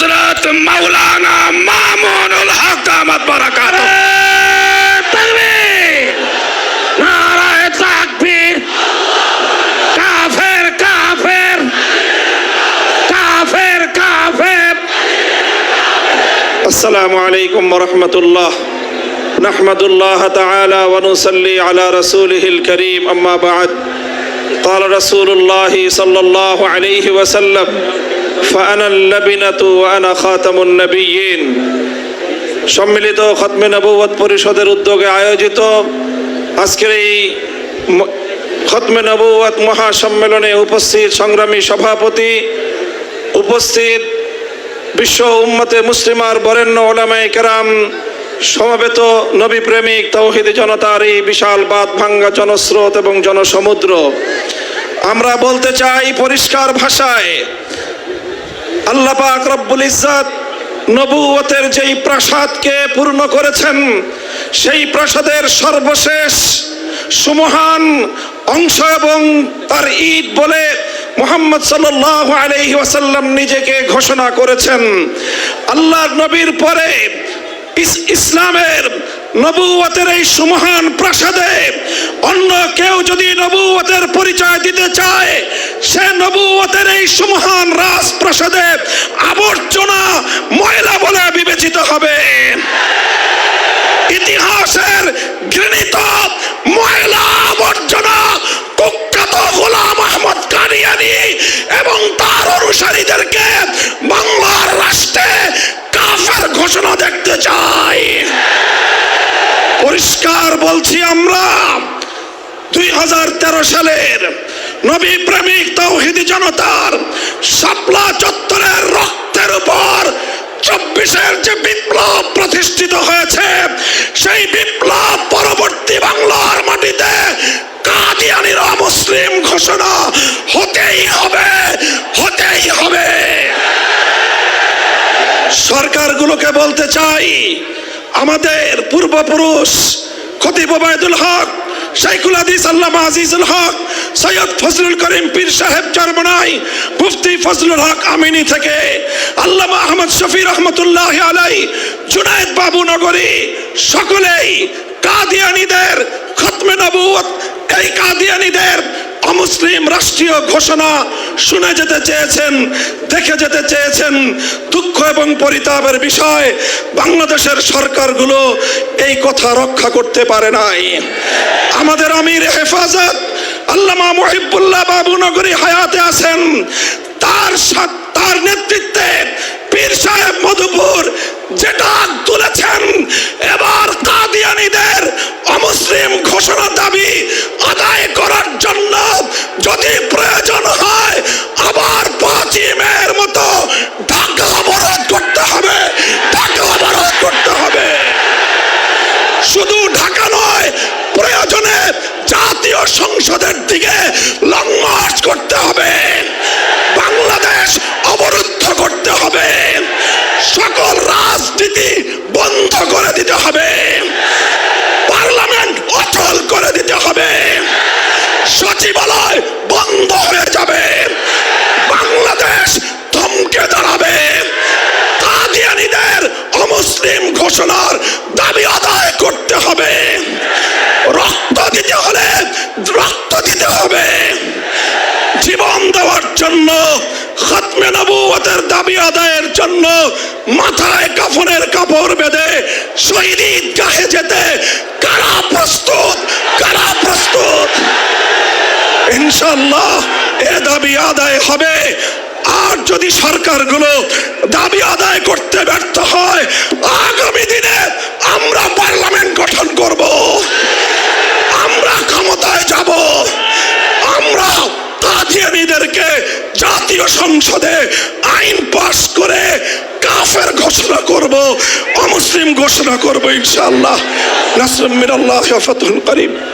حضرت مولانا مامون الحق. دامت برکاتو السلام عليكم ورحمة الله. نحمد الله تعالى ونصلي على رسوله الكريم. أما بعد قال رسول الله صلى الله عليه وسلم ফানা লাবিনাতু আনা খাতামুন নবিয়িন সম্মিলিত খতমে নবুয়ত পরিষদের উদ্যোগে আয়োজিত আজকের এই খতমে মহা সম্মেলনে উপস্থিত সংগ্রামী সভাপতি, উপস্থিত বিশ্ব উম্মতে মুসলিমার বরেণ্য ওলামাই কেরাম, সমবেত নবী প্রেমিক তৌহিদি জনতার এই বিশাল বাদ ভাঙ্গা জনস্রোত এবং জনসমুদ্র। আমরা বলতে চাই পরিষ্কার ভাষায় আল্লাহ পাক রব্বুল ইজ্জাত নবুয়তের যেই প্রাসাদকে পূর্ণ করেছেন, সেই প্রাসাদের সর্বশেষ সুমহান অংশ এবং তার ঈদ বলে মোহাম্মদ সাল্লাল্লাহু আলাইহি ওয়াসাল্লাম নিজেকে ঘোষণা করেছেন। আল্লাহর নবীর পরে ইসলামের নবুয়তের এই সুমহান প্রাসাদে অন্য কেউ যদি নবুয়তের পরিচয় দিতে চায় সে নবুয়তের এই সুমহান রাজপ্রাসাদে আবর্জনা ময়লা বলে বিবেচিত হবে। ইতিহাসের ঘৃণিত ময়লা আবর্জনা কুখ্যাত গোলাম আহমদ কাদিয়ানি এবং তার অনুসারীদেরকে বাংলার রাষ্ট্রে কাফের ঘোষণা দেখতে চাই। পরিষ্কার বলছি আমরা, দুই হাজার তেরো সালের নবী প্রেমিক তৌহিদি জনতার শাপলা চত্বরের রক্তের উপর চব্বিশের যে বিপ্লব প্রতিষ্ঠিত হয়েছে, সেই বিপ্লব পরবর্তী বাংলার মাটিতে কাদিয়ানিরা মুসলিম ঘোষণা হতেই হবে হতেই হবে। সরকারগুলোকে বলতে চাই, আমাদের পূর্বপুরুষ খতিব ওবায়দুল হক শাইখুল হাদিস আল্লামা আজিজুল হক, সৈয়দ ফজলুল করিম পীর সাহেব চরমনাই, মুফতি ফজলুল হক আমিনী থেকে, আল্লামা আহমদ শফি রহমতুল্লাহ আলাই, জুনায়েদ বাবু নগরী, সকলেই কাদিয়ানিদের খতমে নবুয়ত এই কাদিয়ানিদের অমুসলিম রাষ্ট্রীয় ঘোষণা শুনে যেতে চেয়েছেন, দেখে যেতে চেয়েছেন দুঃখ এবং পরিতাপের বিষয়, বাংলাদেশের সরকারগুলো এই কথা রক্ষা করতে পারে নাই। আমাদের আমির হেফাজত আল্লামা মহিবুল্লাহ বাবু নগরী হায়াতে আছেন। তার তার নেতৃত্বে পীর সাহেব মধুপুর যেটা তুলেছেন, এবার কাদিয়ানিদের অমুসলিম ঘোষণা দাবি আদায় করার জন্য যদি প্রয়োজন হয় আবার পাঁচই মেয়ের মতো ঢাকা অবরোধ করতে হবে ঢাকা অবরোধ করতে হবে। শুধু ঢাকা নয়, প্রয়োজনে জাতীয় সংসদের দিকে লং মার্চ করতে হবে। অমুসলিম ঘোষণার দাবি আদায় করতে হবে। রক্ত দিতে হলে রক্ত দিতে হবে। জীবন দেওয়ার জন্য, খাতমে নবুয়তের দাবি আদায়ের জন্য মাথায় কাফনের কাপড় বেঁধে শহীদ গাহে যেতে কারা প্রস্তুত? কারা প্রস্তুত? ইনশাল্লাহ এ দাবি আদায় হবে। আর যদি সরকারগুলো দাবি আদায় করতে ব্যর্থ হয়, আগামী দিনে আমরা পার্লামেন্ট গঠন করব। আমরা ক্ষমতায় যাব। আমরা কাদিয়ানিদেরকে জাতীয় সংসদে আইন পাশ করে কাফের ঘোষণা করব, অমুসলিম ঘোষণা করব ইনশাআল্লাহ। নাসরুম মিনাল্লাহ ফাতহুল করিম।